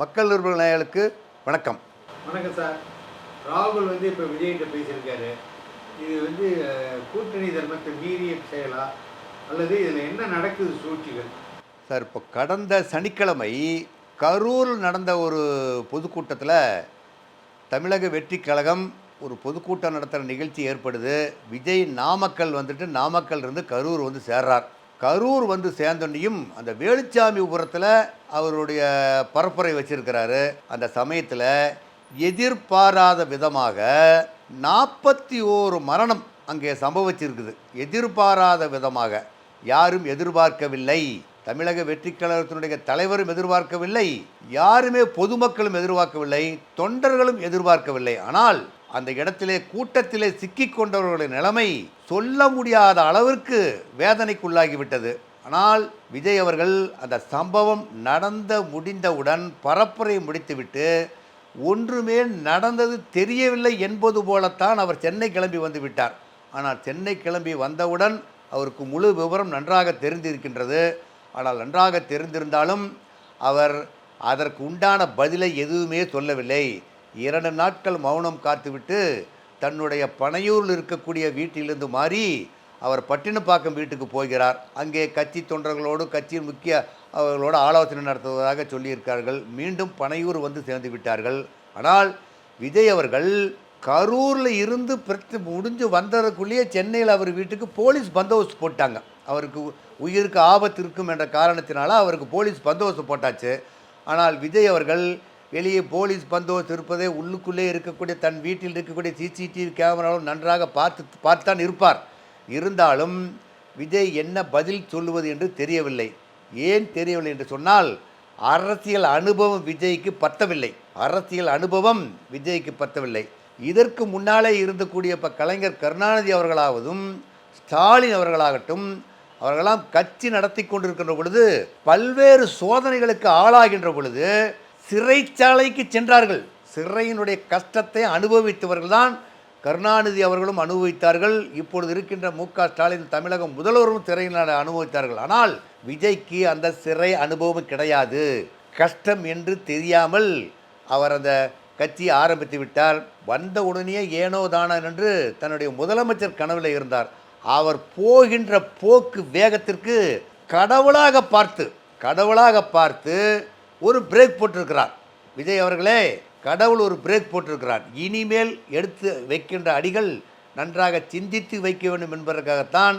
மக்கள் நிருபர் நேயர்களுக்கு வணக்கம். வணக்கம் சார். ராகுல் வந்து இப்போ விஜய்கிட்ட பேசியிருக்காரு. இது வந்து கூட்டணி தர்மத்தை மீறிய செயலா? அல்லது இதில் என்ன நடக்குது சூழ்ச்சிகள்? சார் இப்போ கடந்த சனிக்கிழமை கரூரில் நடந்த ஒரு பொதுக்கூட்டத்தில் தமிழக வெற்றி கழகம் ஒரு பொதுக்கூட்டம் நடத்துகிற நிகழ்ச்சி ஏற்படுது. விஜய் நாமக்கல் வந்துட்டு நாமக்கல் இருந்து கரூர் வந்து சேர்றார். கரூர் வந்து சேர்ந்தோன்னையும் அந்த வேலுச்சாமி புறத்தில் அவருடைய பரப்புரை வச்சிருக்கிறாரு. அந்த சமயத்தில் எதிர்பாராத விதமாக நாற்பத்தி ஓரு மரணம் அங்கே சம்பவிச்சிருக்குது. எதிர்பாராத விதமாக. யாரும் எதிர்பார்க்கவில்லை. தமிழக வெற்றி கழகத்தினுடைய தலைவரும் எதிர்பார்க்கவில்லை. யாருமே பொதுமக்களும் எதிர்பார்க்கவில்லை. தொண்டர்களும் எதிர்பார்க்கவில்லை. ஆனால் அந்த இடத்திலே கூட்டத்திலே சிக்கி கொண்டவர்களுடைய நிலைமை சொல்ல முடியாத அளவிற்கு வேதனைக்குள்ளாகிவிட்டது. ஆனால் விஜய் அவர்கள் அந்த சம்பவம் நடந்த முடிந்தவுடன் பரப்புரை முடித்துவிட்டு ஒன்றுமே நடந்தது தெரியவில்லை என்பது போலத்தான் அவர் சென்னை கிளம்பி வந்து விட்டார். ஆனால் சென்னை கிளம்பி வந்தவுடன் அவருக்கு முழு விவரம் நன்றாக தெரிந்திருக்கின்றது. ஆனால் நன்றாக தெரிந்திருந்தாலும் அவர் அதற்கு உண்டான பதிலை எதுவுமே சொல்லவில்லை. இரண்டு நாட்கள் மௌனம் காத்துவிட்டு தன்னுடைய பனையூரில் இருக்கக்கூடிய வீட்டிலிருந்து மாறி அவர் பட்டினப்பாக்கம் வீட்டுக்கு போகிறார். அங்கே கட்சி தொண்டர்களோடு கட்சியின் முக்கிய அவர்களோடு ஆலோசனை நடத்துவதாக சொல்லியிருக்கார்கள் மீண்டும் பனையூர் வந்து சேர்ந்து விட்டார்கள். ஆனால் விஜய் அவர்கள் கரூரில் இருந்து பிரச்சனை முடிஞ்சு வந்ததுக்குள்ளேயே சென்னையில் அவர் வீட்டுக்கு போலீஸ் பந்தோபஸ்து போட்டாங்க. அவருக்கு உயிருக்கு ஆபத்து இருக்கும் என்ற காரணத்தினால அவருக்கு போலீஸ் பந்தோபஸ்து போட்டாச்சு. ஆனால் விஜய் அவர்கள் வெளியே போலீஸ் பந்தோபஸ்து இருப்பதே உள்ளுக்குள்ளே இருக்கக்கூடிய தன் வீட்டில் இருக்கக்கூடிய சிசிடிவி கேமராவும் நன்றாக பார்த்து பார்த்துதான் இருப்பார். இருந்தாலும் விஜய் என்ன பதில் சொல்லுவது என்று தெரியவில்லை. ஏன் தெரியவில்லை என்று சொன்னால் அரசியல் அனுபவம் விஜய்க்கு பத்தவில்லை. அரசியல் அனுபவம் விஜய்க்கு பத்தவில்லை. இதற்கு முன்னாலே இருந்தக்கூடிய இப்போ கலைஞர் கருணாநிதி அவர்களாவதும் ஸ்டாலின் அவர்களாகட்டும் அவர்களெல்லாம் கட்சி நடத்தி கொண்டிருக்கின்ற பொழுது பல்வேறு சோதனைகளுக்கு ஆளாகின்ற பொழுது சிறைச்சாலைக்கு சென்றார்கள். சிறையினுடைய கஷ்டத்தை அனுபவித்தவர்கள்தான் கருணாநிதி அவர்களும் அனுபவித்தார்கள். இப்பொழுது இருக்கின்ற மு. க. ஸ்டாலின் தமிழகம் முதல்வரும் சிறையில் அனுபவித்தார்கள். ஆனால் விஜய்க்கு அந்த சிறை அனுபவம் கிடையாது. கஷ்டம் என்று தெரியாமல் அவர் அந்த கட்சியை ஆரம்பித்து விட்டார். வந்த உடனே ஏனோ தானோ என்று தன்னுடைய முதலமைச்சர் கனவில் இருந்தார். அவர் போகின்ற போக்கு வேகத்திற்கு கடவுளாக பார்த்து கடவுளாக பார்த்து ஒரு பிரேக் போட்டிருக்கிறார். விஜய் அவர்களே கடவுள் ஒரு பிரேக் போட்டிருக்கிறார். இனிமேல் எடுத்து வைக்கின்ற அடிகள் நன்றாக சிந்தித்து வைக்க வேண்டும் என்பதற்காகத்தான்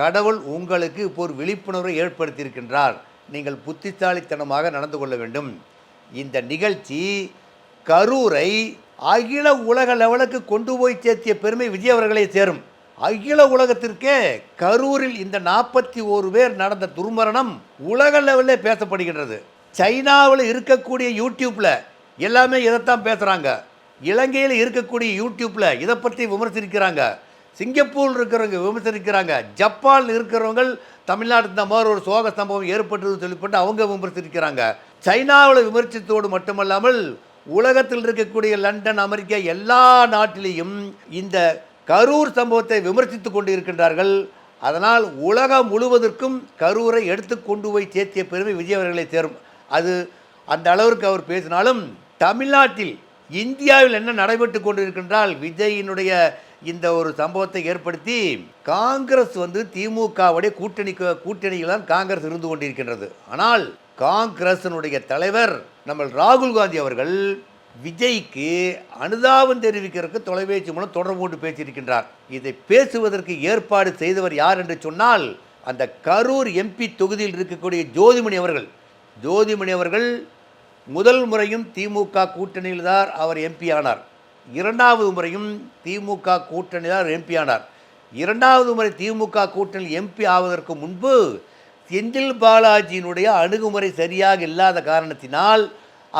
கடவுள் உங்களுக்கு இப்போ ஒரு விழிப்புணர்வை ஏற்படுத்தியிருக்கின்றார். நீங்கள் புத்திசாலித்தனமாக நடந்து கொள்ள வேண்டும். இந்த நிகழ்ச்சி கரூரை அகில உலக லெவலுக்கு கொண்டு போய் சேர்த்திய பெருமை விஜய் அவர்களே சேரும். அகில உலகத்திற்கே கரூரில் இந்த நாற்பத்தி ஓரு பேர் நடந்த துர்மரணம் உலக லெவலில் பேசப்படுகின்றது. சைனாவில் இருக்கக்கூடிய யூடியூப்பில் எல்லாமே இதைத்தான் பேசுகிறாங்க இலங்கையில் இருக்கக்கூடிய யூடியூப்பில் இதை பற்றி விமர்சிக்கிறாங்க. சிங்கப்பூரில் இருக்கிறவங்க விமர்சிக்கிறாங்க. ஜப்பான் இருக்கிறவங்க தமிழ்நாட்டில் இந்த மாதிரி ஒரு சோக சம்பவம் ஏற்பட்டதுன்னு சொல்லிப்பட்டு அவங்க விமர்சிக்கிறாங்க. சைனாவில் விமர்சித்தோடு மட்டுமல்லாமல் உலகத்தில் இருக்கக்கூடிய லண்டன் அமெரிக்கா எல்லா நாட்டிலேயும் இந்த கரூர் சம்பவத்தை விமர்சித்து கொண்டு இருக்கின்றார்கள் அதனால் உலகம் முழுவதற்கும் கரூரை எடுத்து கொண்டு போய் சேர்த்திய பெருமை விஜய் அவர்களை சேரும் அது அந்த அளவிற்கு அவர் பேசினாலும் தமிழ்நாட்டில் இந்தியாவில் என்ன நடைபெற்று கொண்டிருக்கின்றால் விஜயினுடைய இந்த ஒரு சம்பவத்தை ஏற்படுத்தி காங்கிரஸ் வந்து திமுகவுடைய கூட்டணி கூட்டணியில் தான் காங்கிரஸ் இருந்து கொண்டிருக்கின்றது. ஆனால் காங்கிரசினுடைய தலைவர் நம்ம ராகுல் காந்தி அவர்கள் விஜய்க்கு அனுதாபம் தெரிவிக்கிறதுக்கு தொலைபேசி மூலம் தொடர்பு கொண்டு பேசியிருக்கின்றார். இதை பேசுவதற்கு ஏற்பாடு செய்தவர் யார் என்று சொன்னால் அந்த கரூர் எம்பி தொகுதியில் இருக்கக்கூடிய ஜோதிமணி அவர்கள். ஜோதிமணி அவர்கள் முதல் முறையும் திமுக கூட்டணியில் தான் அவர் எம்பி ஆனார். இரண்டாவது முறையும் திமுக கூட்டணியில் தான் எம்பி ஆனார். இரண்டாவது முறை திமுக கூட்டணியில் எம்பி ஆவதற்கு முன்பு செந்தில் பாலாஜியினுடைய அணுகுமுறை சரியாக இல்லாத காரணத்தினால்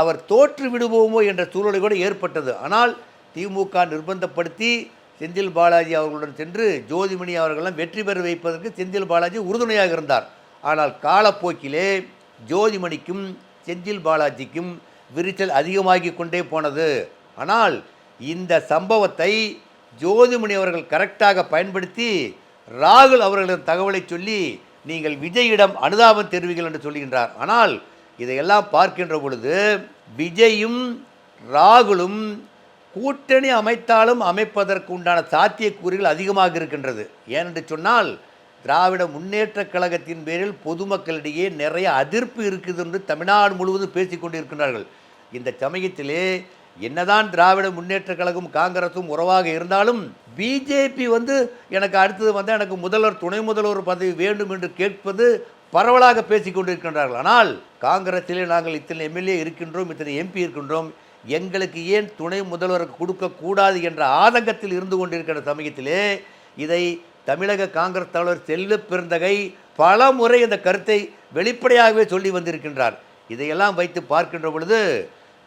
அவர் தோற்று விடுவோமோ என்ற சூழ்நிலை கூட ஏற்பட்டது. ஆனால் திமுக நிர்பந்தப்படுத்தி செந்தில் பாலாஜி அவர்களுடன் சென்று ஜோதிமணி அவர்களெல்லாம் வெற்றி பெற வைப்பதற்கு செந்தில் பாலாஜி உறுதுணையாக இருந்தார். ஆனால் காலப்போக்கிலே ஜோதிமணிக்கும் செந்தில் பாலாஜிக்கும் விரிச்சல் அதிகமாகி கொண்டே போனது. ஆனால் இந்த சம்பவத்தை ஜோதிமணி அவர்கள் கரெக்டாக பயன்படுத்தி ராகுல் அவர்களின் தகவலை சொல்லி நீங்கள் விஜயிடம் அனுதாபம் தெரிவிங்கள் என்று சொல்லுகின்றார் ஆனால் இதையெல்லாம் பார்க்கின்ற பொழுது விஜயும் ராகுலும் கூட்டணி அமைத்தாலும் அமைப்பதற்கு உண்டான சாத்தியக்கூறுகள் அதிகமாக இருக்கின்றது. ஏனென்று சொன்னால் திராவிட முன்னேற்றக் கழகத்தின் பேரில் பொதுமக்களிடையே நிறைய அதிர்ப்பு இருக்குது என்று தமிழ்நாடு முழுவதும் பேசி கொண்டிருக்கிறார்கள் இந்த சமயத்திலே என்னதான் திராவிட முன்னேற்றக் கழகம் காங்கிரஸும் உறவாக இருந்தாலும் பிஜேபி வந்து எனக்கு அடுத்தது வந்து எனக்கு முதல்வர் துணை முதல்வர் பதவி வேண்டும் என்று கேட்பது பரவலாக பேசிக் கொண்டிருக்கின்றார்கள். ஆனால் காங்கிரஸிலே நாங்கள் இத்தனை எம்எல்ஏ இருக்கின்றோம் இத்தனை எம்பி இருக்கின்றோம் எங்களுக்கு ஏன் துணை முதல்வருக்கு கொடுக்கக்கூடாது என்ற ஆதங்கத்தில் இருந்து கொண்டிருக்கிற சமயத்திலே இதை தமிழக காங்கிரஸ் தலைவர் செல்ல பெருந்தகை பல முறை இந்த கருத்தை வெளிப்படையாகவே சொல்லி வந்திருக்கின்றார். இதையெல்லாம் வைத்து பார்க்கின்ற பொழுது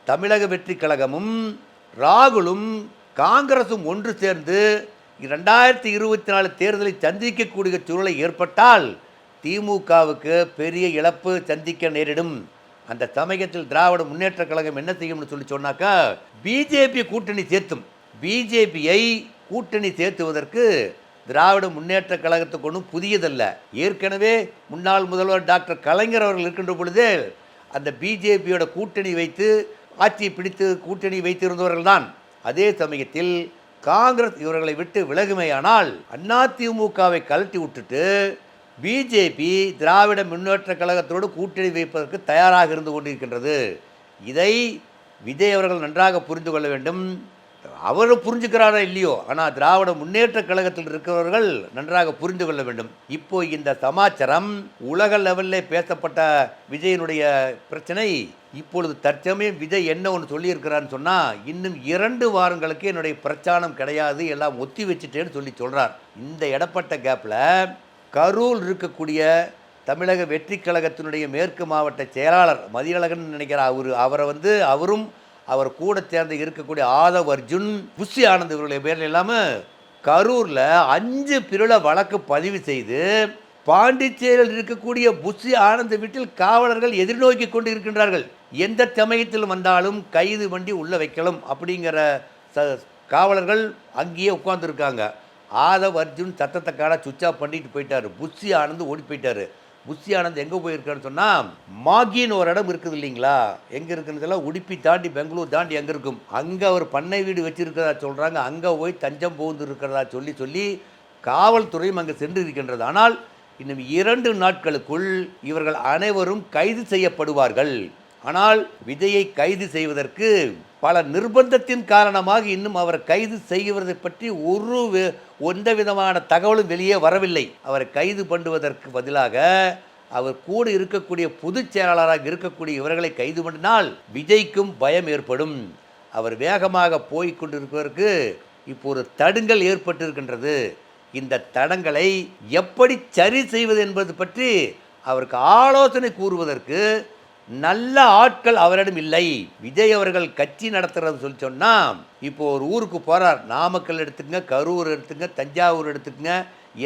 தமிழக வெற்றி கழகமும் ராகுலும் காங்கிரசும் ஒன்று சேர்ந்து ரெண்டாயிரத்தி இருபத்தி நாலு தேர்தலை சந்திக்கக்கூடிய சூழலை ஏற்பட்டால் திமுகவுக்கு பெரிய இழப்பு சந்திக்க நேரிடும். அந்த சமயத்தில் திராவிட முன்னேற்றக் கழகம் என்ன செய்யும்னு சொல்லி சொன்னாக்கா பிஜேபி கூட்டணி சேர்த்தும். பிஜேபியை கூட்டணி சேர்த்துவதற்கு திராவிட முன்னேற்ற கழகத்துக்கு ஒன்றும் புதியதல்ல. ஏற்கனவே முன்னாள் முதல்வர் டாக்டர் கலைஞர் அவர்கள் இருக்கின்ற பொழுதே அந்த பிஜேபியோட கூட்டணி வைத்து ஆட்சியை பிடித்து கூட்டணி வைத்திருந்தவர்கள் தான். அதே சமயத்தில் காங்கிரஸ் இவர்களை விட்டு விலகுமையானால் அதிமுகவை கழட்டி விட்டுட்டு பிஜேபி திராவிட முன்னேற்றக் கழகத்தோடு கூட்டணி வைப்பதற்கு தயாராக இருந்து கொண்டிருக்கின்றது. இதை விஜய் அவர்கள் நன்றாக புரிந்து கொள்ள வேண்டும். அவர் புரிஞ்சுக்கிறாரா இல்லையோ? ஆனால் திராவிட முன்னேற்ற கழகத்தில் இருக்கிறவர்கள் நன்றாக புரிந்து கொள்ள வேண்டும். இப்போ இந்த சமாச்சாரம் உலக லெவலில் பேசப்பட்ட விஜயனுடைய பிரச்சனை இப்பொழுது தற்சமயம் விஜய் என்ன ஒன்று சொல்லியிருக்கிறான்னு சொன்னால் இன்னும் இரண்டு வாரங்களுக்கு என்னுடைய பிரச்சாரம் கிடையாது எல்லாம் ஒத்தி வச்சுட்டேன்னு சொல்லி சொல்கிறார் இந்த இடப்பட்ட கேப்பில் கரூல் இருக்கக்கூடிய தமிழக வெற்றி கழகத்தினுடைய மேற்கு மாவட்ட செயலாளர் மதியழகன் நினைக்கிற அவர். அவரை வந்து அவரும் அவர் கூட சேர்ந்து இருக்கக்கூடிய ஆதவ் அர்ஜுன் புஷி ஆனந்த் இவர்களுடைய பேரில் இல்லாமல் கரூரில் அஞ்சு பிரில வழக்கு பதிவு செய்து பாண்டிச்சேரியில் இருக்கக்கூடிய புஷி ஆனந்த் வீட்டில் காவலர்கள் எதிர்நோக்கி கொண்டு இருக்கின்றார்கள் எந்த சமயத்தில் வந்தாலும் கைது வண்டி உள்ளே வைக்கலாம் அப்படிங்கிற ச காவலர்கள் அங்கேயே உட்காந்துருக்காங்க ஆதவ் அர்ஜுன் சத்தத்தை காட சுவிட்ச் ஆஃப் பண்ணிட்டு போயிட்டார். புஷி ஆனந்த் ஓடி போயிட்டார். புஷி ஆனந்த் எங்கே போயிருக்காருன்னு சொன்னால் மாகின்னு ஒரு இடம் இருக்குது இல்லைங்களா? எங்கே இருக்குன்றதெல்லாம் உடுப்பி தாண்டி பெங்களூர் தாண்டி எங்கே இருக்கும்? அங்கே அவர் பண்ணை வீடு வச்சுருக்கிறதா சொல்கிறாங்க அங்கே போய் தஞ்சம் புகுந்து இருக்கிறதா சொல்லி சொல்லி காவல்துறையும் அங்கே சென்று இருக்கின்றது ஆனால் இன்னும் இரண்டு நாட்களுக்குள் இவர்கள் அனைவரும் கைது செய்யப்படுவார்கள். ஆனால் விஜயை கைது செய்வதற்கு பல நிர்பந்தத்தின் காரணமாக இன்னும் அவரை கைது செய்வதை பற்றி ஒரு எந்த விதமான தகவலும் வெளியே வரவில்லை. அவரை கைது பண்ணுவதற்கு பதிலாக அவர் கூட இருக்கக்கூடிய பொதுச் செயலாளராக இருக்கக்கூடிய இவர்களை கைது பண்ணினால் விஜய்க்கும் பயம் ஏற்படும். அவர் வேகமாக போய் கொண்டிருப்பதற்கு இப்போ ஒரு தடுங்கல் ஏற்பட்டிருக்கின்றது. இந்த தடங்களை எப்படி சரி செய்வது என்பது பற்றி அவருக்கு ஆலோசனை கூறுவதற்கு நல்ல ஆட்கள் அவரிடம் இல்லை. விஜய் அவர்கள் கட்சி நடத்துறது சொல்லி சொன்னால் இப்போ ஒரு ஊருக்கு போகிறார் நாமக்கல் எடுத்துக்கங்க கரூர் எடுத்துக்கங்க தஞ்சாவூர் எடுத்துக்கங்க.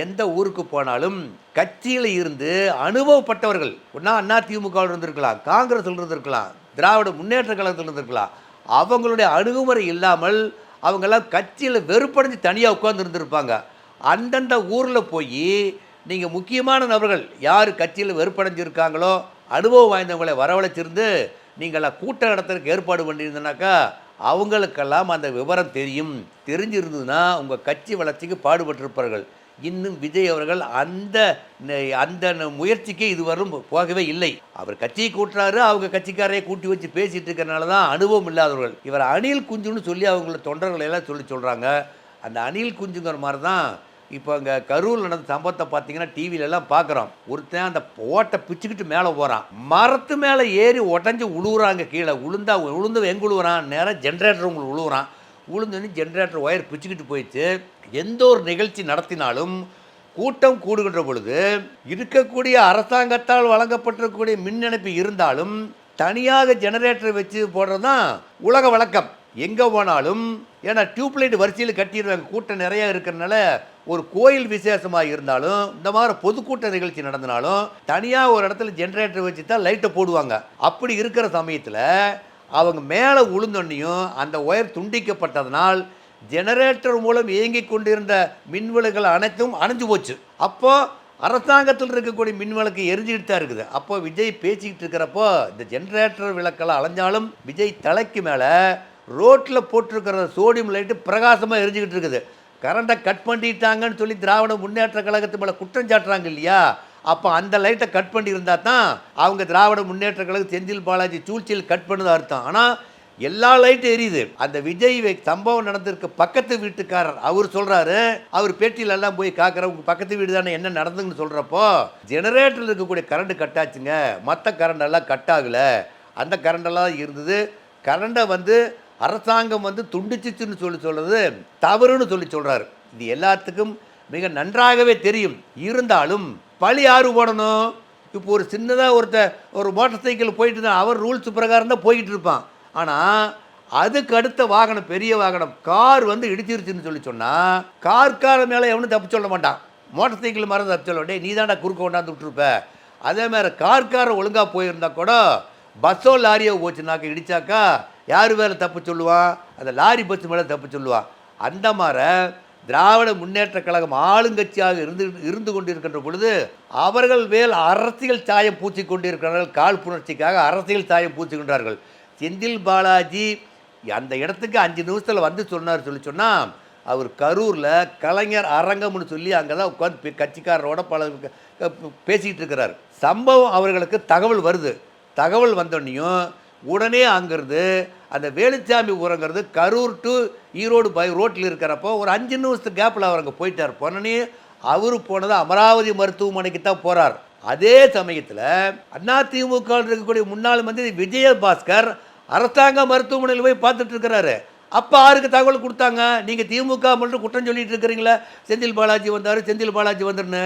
எந்த ஊருக்கு போனாலும் கட்சியில் இருந்து அனுபவப்பட்டவர்கள் ஒன்றா அண்ணா திமுகவில் இருந்திருக்கலாம் காங்கிரஸில் இருந்திருக்கலாம் திராவிட முன்னேற்ற கழகத்தில் இருந்திருக்கலாம் அவங்களுடைய அணுகுமுறை இல்லாமல் அவங்கெல்லாம் கட்சியில் வெறுப்படைஞ்சு தனியாக உட்கார்ந்து இருந்திருப்பாங்க. அந்தந்த ஊரில் போய் நீங்கள் முக்கியமான நபர்கள் யார் கட்சியில் வெறுப்படைஞ்சிருக்காங்களோ அனுபவம் வாய்ந்தவங்களை வரவழைச்சிருந்து நீங்கள் கூட்டம் நடத்துறதுக்கு ஏற்பாடு பண்ணியிருந்தனாக்கா அவங்களுக்கெல்லாம் அந்த விவரம் தெரியும். தெரிஞ்சிருந்ததுன்னா உங்கள் கட்சி வளர்ச்சிக்கு பாடுபட்டிருப்பார்கள். இன்னும் விஜய் அவர்கள் அந்த ந- அந்த ந- முயற்சிக்கு இதுவரும் போகவே இல்லை. அவர் கட்சியை கூட்டுறாரு அவங்க கட்சிக்காரையே கூட்டி வச்சு பேசிட்டு இருக்கிறனால தான் அனுபவம் இல்லாதவர்கள். இவர் அணில் குஞ்சுன்னு சொல்லி அவங்கள தொண்டர்களை எல்லாம் சொல்லி சொல்கிறாங்க அந்த அணில் குஞ்சுங்கிற மாதிரி தான் இப்போ அங்கே கரூரில் நடந்த சம்பவத்தை பார்த்தீங்கன்னா டிவில பார்க்குறோம். ஒருத்தன் அந்த ஓட்டை பிச்சுக்கிட்டு மேலே போகிறான் மரத்து மேலே ஏறி உடஞ்சி உழுவுறாங்க கீழே. உளுந்தா உளுந்து எங்கே உழுவுறான்? நேராக ஜென்ரேட்டர் உங்களுக்கு உழுவுறான். உளுந்துன்னு ஜென்ரேட்டர் ஒயர் பிச்சுக்கிட்டு போயிடுச்சு எந்த ஒரு நிகழ்ச்சி நடத்தினாலும் கூட்டம் கூடுகின்ற பொழுது இருக்கக்கூடிய அரசாங்கத்தால் வழங்கப்பட்டிருக்கக்கூடிய மின் இணைப்பு இருந்தாலும் தனியாக ஜெனரேட்டர் வச்சு போடுறது தான் உலக வழக்கம். எங்கே போனாலும் ஏன்னா டியூப்லைட் வரிசையில் கட்டிடுவாங்க கூட்டம் நிறையா இருக்கிறனால ஒரு கோயில் விசேஷமாக இருந்தாலும் இந்த மாதிரி பொதுக்கூட்ட நிகழ்ச்சி நடந்தனாலும் தனியாக ஒரு இடத்துல ஜென்ரேட்டர் வச்சு தான் லைட்டை போடுவாங்க. அப்படி இருக்கிற சமயத்தில் அவங்க மேலே உளுந்தொன்னையும் அந்த ஒயர் துண்டிக்கப்பட்டதனால் ஜெனரேட்டர் மூலம் இயங்கிக் கொண்டிருந்த மின்விளைகள் அனைத்தும் அணைஞ்சு போச்சு. அப்போது அரசாங்கத்தில் இருக்கக்கூடிய மின் விளக்கு எரிஞ்சுக்கிட்டு தான் இருக்குது. அப்போ விஜய் பேசிக்கிட்டு இருக்கிறப்போ இந்த ஜென்ரேட்டர் விளக்கெல்லாம் அலைஞ்சாலும் விஜய் தலைக்கு மேலே ரோட்டில் போட்டிருக்கிற சோடியம் லைட்டு பிரகாசமாக எரிஞ்சுக்கிட்டு இருக்குது. கரண்ட்டை கட் பண்ணிட்டாங்கன்னு சொல்லி திராவிட முன்னேற்ற கழகத்து மேலே குற்றம் சாட்டுறாங்க இல்லையா? அப்போ அந்த லைட்டை கட் பண்ணியிருந்தா தான் அவங்க திராவிட முன்னேற்ற கழகம் செந்தில் பாலாஜி சூழ்ச்சியில் கட் பண்ணதாக அர்த்தம். ஆனால் எல்லா லைட்டும் எரியுது. அந்த விஜய் சம்பவம் நடந்திருக்கு. பக்கத்து வீட்டுக்காரர் அவர் சொல்கிறாரு அவர் பேட்டியில் எல்லாம் போய் காக்கிற பக்கத்து வீடு தானே என்ன நடந்துங்கன்னு சொல்கிறப்போ ஜெனரேட்டரில் இருக்கக்கூடிய கரண்ட் கட் ஆச்சுங்க மற்ற கரண்ட் எல்லாம் கட் ஆகலை. அந்த கரண்டெல்லாம் இருந்தது. கரண்டை வந்து அரசாங்கம் வந்து துண்டிச்சிச்சுன்னு சொல்லி சொல்கிறது தவறுன்னு சொல்லி சொல்கிறார் இது எல்லாத்துக்கும் மிக நன்றாகவே தெரியும். இருந்தாலும் பழி யாரு போடணும்? இப்போ ஒரு சின்னதாக ஒருத்தர் ஒரு மோட்டார் சைக்கிள் போயிட்டு இருந்தா அவர் ரூல்ஸ் பிரகாரம் தான் போய்கிட்டு இருப்பான். ஆனால் அதுக்கு அடுத்த வாகனம் பெரிய வாகனம் கார் வந்து இடிச்சிருச்சுன்னு சொல்லி சொன்னால் கார்கார மேலே எவனும் தப்பு சொல்ல மாட்டான். மோட்டார் சைக்கிள் மரம் தப்பு சொல்ல டேய் நீ தான்டா குறுக்க கொண்டாந்து விட்டுருப்ப. அதே மாதிரி கார்காரன் ஒழுங்காக போயிருந்தா கூட பஸ்ஸோ லாரியோ போச்சுனாக்கா இடிச்சாக்கா யார் மேலே தப்பு சொல்லுவான் அந்த லாரி பஸ் மேலே தப்பு சொல்லுவான் அந்த மாதிரி திராவிட முன்னேற்ற கழகம் ஆளுங்கட்சியாக இருந்து இருந்து கொண்டிருக்கின்ற பொழுது அவர்கள் மேல் அரசியல் சாயம் பூச்சி கொண்டிருக்கிறார்கள். காழ்ப்புணர்ச்சிக்காக அரசியல் சாயம் பூச்சிக்கின்றார்கள் செந்தில் பாலாஜி அந்த இடத்துக்கு அஞ்சு நிமிஷத்தில் வந்து சொன்னார். சொல்லி சொன்னால் அவர் கரூரில் கலைஞர் அரங்கம்னு சொல்லி அங்கே தான் உட்காந்து கட்சிக்காரரோட பல பேசிக்கிட்டு இருக்கிறார். சம்பவம் அவர்களுக்கு தகவல் வருது. தகவல் வந்தோடனையும் உடனே அங்கேருந்து அந்த வேலுச்சாமி ஊரங்கிறது கரூர் டு ஈரோடு பை ரோட்டில் இருக்கிறப்போ ஒரு அஞ்சு நிமிஷத்து கேப்பில் அவர் அங்கே போயிட்டார். போனோடனே அவர் போனது அமராவதி மருத்துவமனைக்கு தான் போகிறார் அதே சமயத்தில் அதிமுக இருக்கக்கூடிய முன்னாள் மந்திரி விஜயபாஸ்கர் அரசாங்க மருத்துவமனையில் போய் பார்த்துட்டு இருக்கிறாரு. அப்போ யாருக்கு தகவல் கொடுத்தாங்க. நீங்கள் திமுக மட்டும் குற்றம் சொல்லிட்டு இருக்கிறீங்களே. செந்தில் பாலாஜி வந்தார். செந்தில் பாலாஜி வந்துருன்னு.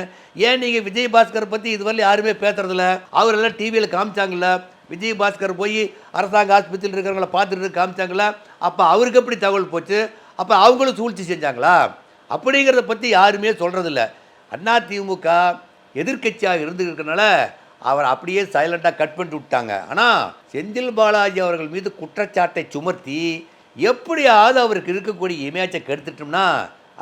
ஏன் நீங்கள் விஜயபாஸ்கர் பற்றி இதுவரை யாருமே பேசுறதில்ல? அவரெல்லாம் டிவியில் காமிச்சாங்கல்ல. விஜயபாஸ்கர் போய் அரசாங்க ஆஸ்பத்திரியில் இருக்கிறவங்கள பார்த்துட்டு காமிச்சாங்களா? அப்போ அவருக்கு எப்படி தகவல் போச்சு? அப்போ அவங்களும் சூழ்ச்சி செஞ்சாங்களா? அப்படிங்கிறத பற்றி யாருமே சொல்கிறதில்ல அண்ணா திமுக எதிர்க்கட்சியாக இருந்துருக்கனால அவர் அப்படியே சைலண்டாக கட் பண்ணிட்டு விட்டாங்க. ஆனால் செந்தில் பாலாஜி அவர்கள் மீது குற்றச்சாட்டை சுமர்த்தி எப்படியாவது அவருக்கு இருக்கக்கூடிய இமேஜை கெடுத்துட்டோம்னா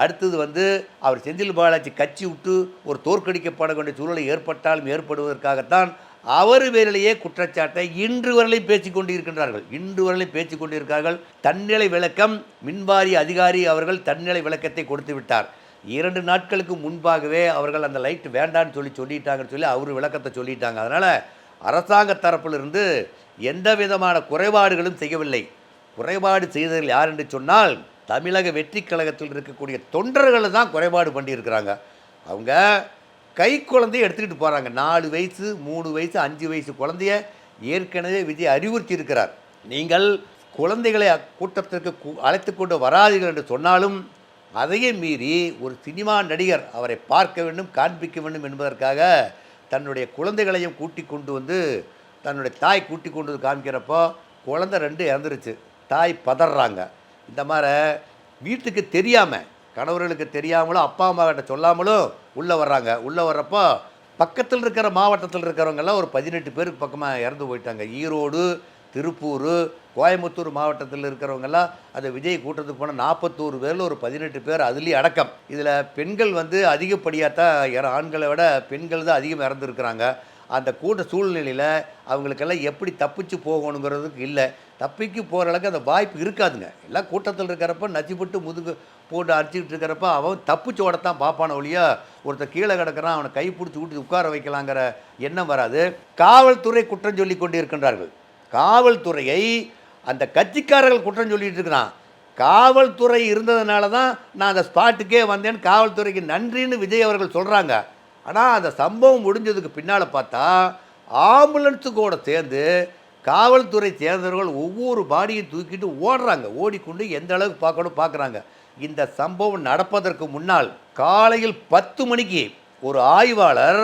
அடுத்தது வந்து அவர் செந்தில் பாலாஜி கட்சி விட்டு ஒரு தோற்கடிக்கப்பட வேண்டிய சூழ்நிலை ஏற்பட்டாலும் ஏற்படுவதற்காகத்தான் அவர் பேரிலேயே குற்றச்சாட்டை இன்று வரையிலும் பேசிக் கொண்டிருக்கின்றார்கள். இன்று வரலையும் பேசிக் கொண்டிருக்கிறார்கள். தன்னிலை விளக்கம் மின்வாரிய அதிகாரி அவர்கள் தன்னிலை விளக்கத்தை கொடுத்து விட்டார். இரண்டு நாட்களுக்கு முன்பாகவே அவர்கள் அந்த லைட் வேண்டான்னு சொல்லி சொல்லிட்டாங்கன்னு சொல்லி அவர் விளக்கத்தை சொல்லிட்டாங்க. அதனால் அரசாங்க தரப்பிலிருந்து எந்த விதமான குறைபாடுகளும் செய்யவில்லை. குறைபாடு செய்ததில் யார் என்று சொன்னால் தமிழக வெற்றி கழகத்தில் இருக்கக்கூடிய தொண்டர்களை தான் குறைபாடு பண்ணியிருக்கிறாங்க. அவங்க கை குழந்தைய எடுத்துக்கிட்டு போகிறாங்க நாலு வயசு மூணு வயசு அஞ்சு வயசு குழந்தைய ஏற்கனவே விஜய் அறிவுறுத்தி இருக்கிறார் நீங்கள் குழந்தைகளை கூட்டத்திற்கு அழைத்து கொண்டு வராதீர்கள் என்று சொன்னாலும் அதையே மீறி ஒரு சினிமா நடிகர் அவரை பார்க்க வேண்டும் காண்பிக்க வேண்டும் என்பதற்காக தன்னுடைய குழந்தைகளையும் கூட்டி கொண்டு வந்து தன்னுடைய தாய் கூட்டி கொண்டு வந்து காமிக்கிறப்போ குழந்தை ரெண்டு இறந்துருச்சு. தாய் பதறாங்க. இந்த மாதிரி வீட்டுக்கு தெரியாமல் கணவர்களுக்கு தெரியாமலும் அப்பா அம்மா கிட்ட சொல்லாமலும் உள்ளே வர்றாங்க. உள்ளே வர்றப்போ பக்கத்தில் இருக்கிற மாவட்டத்தில் இருக்கிறவங்கெல்லாம் ஒரு பதினெட்டு பேருக்கு பக்கமாக இறந்து போயிட்டாங்க. ஈரோடு திருப்பூர் கோயம்புத்தூர் மாவட்டத்தில் இருக்கிறவங்கெல்லாம் அந்த விஜய் கூட்டத்துக்கு போன நாற்பத்தோரு பேரில் ஒரு பதினெட்டு பேர் அதுலேயும் அடக்கம். இதில் பெண்கள் வந்து அதிகப்படியாக தான் ஆண்களை விட பெண்கள் தான் அதிகம் இறந்துருக்குறாங்க. அந்த கூட்ட சூழ்நிலையில் அவங்களுக்கெல்லாம் எப்படி தப்பிச்சு போகணுங்கிறதுக்கு இல்லை. தப்பிக்கு போகிற அளவுக்கு அந்த வாய்ப்பு இருக்காதுங்க. எல்லாம் கூட்டத்தில் இருக்கிறப்ப நச்சுப்பட்டு முதுகு போட்டு அடிச்சுக்கிட்டு இருக்கிறப்ப அவன் தப்பிச்சோட தான் பார்ப்பான ஒழிய ஒருத்தர் கீழே கிடக்கிறான் அவனை கை பிடிச்சி ஊட்டி உட்கார வைக்கலாங்கிற எண்ணம் வராது. காவல்துறை குற்றம் சொல்லி கொண்டு இருக்கின்றார்கள் காவல்துறையை அந்த கட்சிக்காரர்கள் குற்றம் சொல்லிட்டு இருக்கிறான். காவல்துறை இருந்ததுனால தான் நான் அந்த ஸ்பாட்டுக்கே வந்தேன். காவல்துறைக்கு நன்றின்னு விஜய் அவர்கள் சொல்கிறாங்க ஆனால் அந்த சம்பவம் முடிஞ்சதுக்கு பின்னால் பார்த்தா ஆம்புலன்ஸுக்கூட சேர்ந்து காவல்துறை சேர்ந்தவர்கள் ஒவ்வொரு பாடியை தூக்கிட்டு ஓடுறாங்க. ஓடிக்கொண்டு எந்த அளவுக்கு பார்க்கணும் பார்க்குறாங்க. இந்த சம்பவம் நடப்பதற்கு முன்னால் காலையில் பத்து மணிக்கு ஒரு ஆய்வாளர்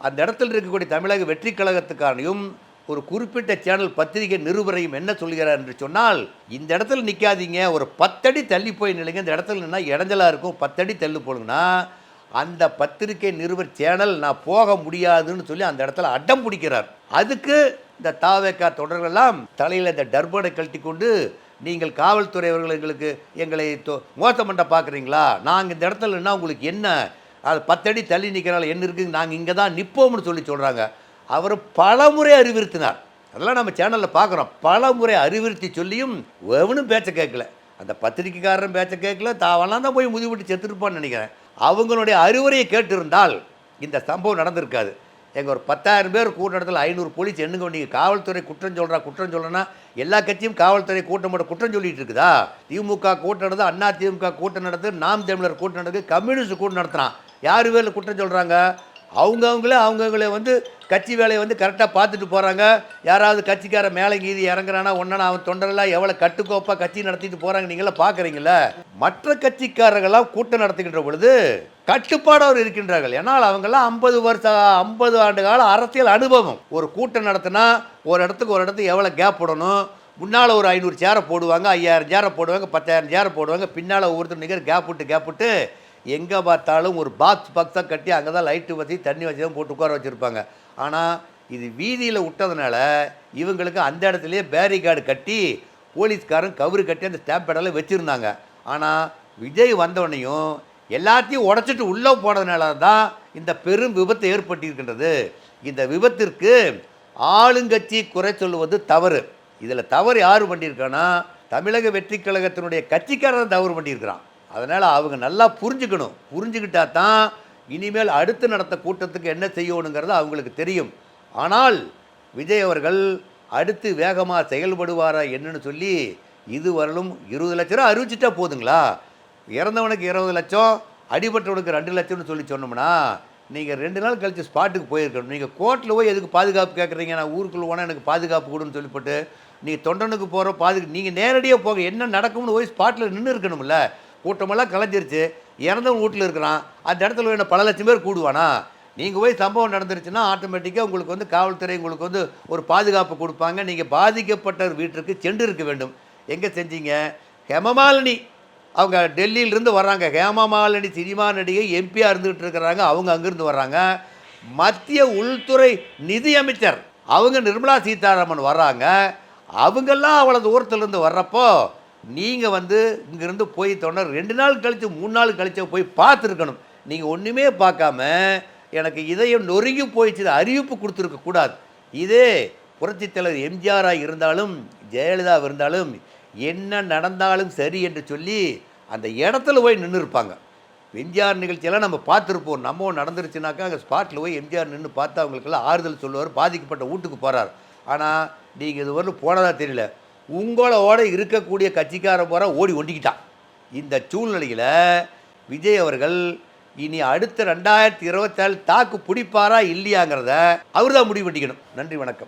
அந்த இடத்தில் இருக்கக்கூடிய தமிழக வெற்றி கழகத்துக்கானையும் ஒரு குறிப்பிட்ட சேனல் பத்திரிகை நிருபரையும் என்ன சொல்கிறார் என்று சொன்னால் இந்த இடத்துல நிற்காதீங்க ஒரு பத்தடி தள்ளி போய் நிலைங்க இந்த இடத்துல நின்னா இடைஞ்சலாக இருக்கும் பத்தடி தள்ளி போடுங்கன்னா அந்த பத்திரிகை நிருபர் சேனல் நான் போக முடியாதுன்னு சொல்லி அந்த இடத்துல அடம் பிடிக்கிறார். அதுக்கு இந்த தாவேக்கா தொடர்களெல்லாம் தலையில் இந்த டர்பனை கழட்டி கொண்டு நீங்கள் காவல்துறை அவர்கள் எங்களுக்கு எங்களை தொ- மோசம் பண்ண பார்க்குறீங்களா? நாங்கள் இந்த இடத்துல என்ன உங்களுக்கு என்ன? அது பத்தடி தள்ளி நிற்கிறனால என்ன இருக்குது? நாங்கள் இங்கே தான் நிற்போம்னு சொல்லி சொல்கிறாங்க அவர் பலமுறை அறிவுறுத்தினார். அதெல்லாம் நம்ம சேனலில் பார்க்குறோம். பலமுறை அறிவுறுத்தி சொல்லியும் எவனும் பேச்ச கேட்கல. அந்த பத்திரிக்கைக்காரன் பேச்ச கேட்கல. தாவெல்லாம் தான் போய் முதிவிட்டு செத்துருப்பான்னு நினைக்கிறேன். அவங்களுடைய அறிவுரையை கேட்டிருந்தால் இந்த சம்பவம் நடந்திருக்காது. எங்கள் ஒரு பத்தாயிரம் பேர் கூட்ட இடத்துல ஐநூறு போலீஸ் எண்ணுங்க நீங்கள் காவல்துறை குற்றம் சொல்கிறா குற்றம் சொல்லணும்னா எல்லா கட்சியும் காவல்துறை கூட்டம் போட குற்றம் சொல்லிட்டு இருக்குதா? திமுக கூட்டம் நடந்து அண்ணா திமுக கூட்டம் நடத்து நாம் தமிழர் கூட்டம் நடக்குது கம்யூனிஸ்ட் கூட்டம் நடத்துகிறான் யார் பேரில் குற்றம் சொல்கிறாங்க அவங்கவுங்களே அவங்கவுங்களே வந்து கட்சி வேலையை வந்து கரெக்டாக பார்த்துட்டு போகிறாங்க யாராவது கட்சிக்கார மேலே கீதி இறங்குறானா ஒன்றா அவன் தொண்டரெல்லாம் எவ்வளோ கட்டுக்கோப்பாக கட்சி நடத்திட்டு போகிறாங்க நீங்களாம் பார்க்குறீங்கள மற்ற கட்சிக்காரர்களாம் கூட்டம் நடத்துகின்ற பொழுது கட்டுப்பாடோர் இருக்கின்றார்கள். ஏன்னால் அவங்கெல்லாம் ஐம்பது வருஷம் ஐம்பது ஆண்டு கால அரசியல் அனுபவம். ஒரு கூட்டம் நடத்தினா ஒரு இடத்துக்கு ஒரு இடத்துக்கு எவ்வளோ கேப் விடணும் முன்னால் ஒரு ஐநூறு சேரை போடுவாங்க ஐயாயிரம் சேரை போடுவாங்க பத்தாயிரம் சேரை போடுவாங்க பின்னால் ஒவ்வொருத்தர் நிகர் கேப் விட்டு கேப் விட்டு எங்கே பார்த்தாலும் ஒரு பாக்ஸ் பாக்ஸாக கட்டி அங்கே தான் லைட்டு வச்சு தண்ணி வச்சு தான் போட்டு உட்கார வச்சுருப்பாங்க. ஆனால் இது வீதியில் விட்டதுனால இவங்களுக்கு அந்த இடத்துலையே பேரிகார்டு கட்டி போலீஸ்காரன் கவுரு கட்டி அந்த ஸ்டாம்ப் பேடெல்லாம் வச்சுருந்தாங்க. ஆனால் விஜய் வந்தவனையும் எல்லாத்தையும் உடச்சிட்டு உள்ளே போனதுனால தான் இந்த பெரும் விபத்து ஏற்பட்டிருக்கின்றது. இந்த விபத்திற்கு ஆளுங்கட்சி குறை சொல்லுவது தவறு. இதில் தவறு யார் பண்ணியிருக்கான்னா தமிழக வெற்றி கழகத்தினுடைய கட்சிக்காரன் தவறு பண்ணியிருக்கிறான். அதனால் அவங்க நல்லா புரிஞ்சுக்கணும். புரிஞ்சுக்கிட்டா தான் இனிமேல் அடுத்து நடத்த கூட்டத்துக்கு என்ன செய்யணுங்கிறது அவங்களுக்கு தெரியும். ஆனால் விஜய் அவர்கள் அடுத்து வேகமாக செயல்படுவாரா என்னன்னு சொல்லி இதுவரையிலும் இருபது லட்ச ரூபா அறிவிச்சிட்டா போதுங்களா? இறந்தவனுக்கு இருபது லட்சம் அடிபட்டவனுக்கு ரெண்டு லட்சம்னு சொல்லி சொன்னோம்னா நீங்கள் ரெண்டு நாள் கழித்து ஸ்பாட்டுக்கு போயிருக்கணும். நீங்கள் கோர்ட்டில் போய் எதுக்கு பாதுகாப்பு கேட்குறீங்க நான் ஊருக்குள்ளே போனால் எனக்கு பாதுகாப்பு கொடுன்னு சொல்லிப்பட்டு நீங்கள் தொண்டனுக்கு போகிற பாதுகா நீங்கள் நேரடியாக போக என்ன நடக்கும்னு போய் ஸ்பாட்டில் நின்று இருக்கணும்ல. கூட்டமெல்லாம் கலைஞ்சிருச்சு. இறந்தவன் வீட்டில் இருக்கிறான். அந்த இடத்துல வேணும் பல லட்சம் பேர் கூடுவானா? நீங்கள் போய் சம்பவம் நடந்துருச்சுன்னா ஆட்டோமேட்டிக்காக உங்களுக்கு வந்து காவல்துறை உங்களுக்கு வந்து ஒரு பாதுகாப்பு கொடுப்பாங்க. நீங்கள் பாதிக்கப்பட்ட வீட்டிற்கு சென்று இருக்க வேண்டும். எங்கே செஞ்சீங்க? ஹெமமாலினி அவங்க டெல்லியிலிருந்து வர்றாங்க. ஹேமமாலினி சினிமா நடிகை எம்பியாக இருந்துகிட்டு இருக்கிறாங்க. அவங்க அங்கேருந்து வர்றாங்க. மத்திய உள்துறை நிதி அமைச்சர் அவங்க நிர்மலா சீதாராமன் வர்றாங்க. அவங்கெல்லாம் அவ்வளோ தூரத்துலேருந்து வர்றப்போ நீங்கள் வந்து இங்கேருந்து போய் தொடர் ரெண்டு நாள் கழித்து மூணு நாள் கழித்து போய் பார்த்துருக்கணும். நீங்கள் ஒன்றுமே பார்க்காம எனக்கு இதயம் நொறுங்கி போயிடுச்சு அறிவிப்பு கொடுத்துருக்க கூடாது. இதே புரட்சித் தலைவர் எம்ஜிஆராக இருந்தாலும் ஜெயலலிதா இருந்தாலும் என்ன நடந்தாலும் சரி என்று சொல்லி அந்த இடத்துல போய் நின்று இருப்பாங்க எம்ஜிஆர் நிகழ்ச்சியெல்லாம் நம்ம பார்த்துருப்போம். நம்ம நடந்துருச்சுனாக்கா அங்கே ஸ்பாட்டில் போய் எம்ஜிஆர் நின்று பார்த்து அவங்களுக்கெல்லாம் ஆறுதல் சொல்லுவார் பாதிக்கப்பட்ட வீட்டுக்கு போகிறார் ஆனால் நீங்கள் இது வரலும் போனதா தெரியல. உங்களோட இருக்கக்கூடிய கட்சிக்கார போகிற ஓடி ஒண்டிக்கிட்டான். இந்த சூழ்நிலையில் விஜய் அவர்கள் இனி அடுத்த ரெண்டாயிரத்தி இருபத்தேழு தாக்கு பிடிப்பாரா இல்லையாங்கிறத அவர் தான் முடிவு பண்ணிக்கணும். நன்றி வணக்கம்.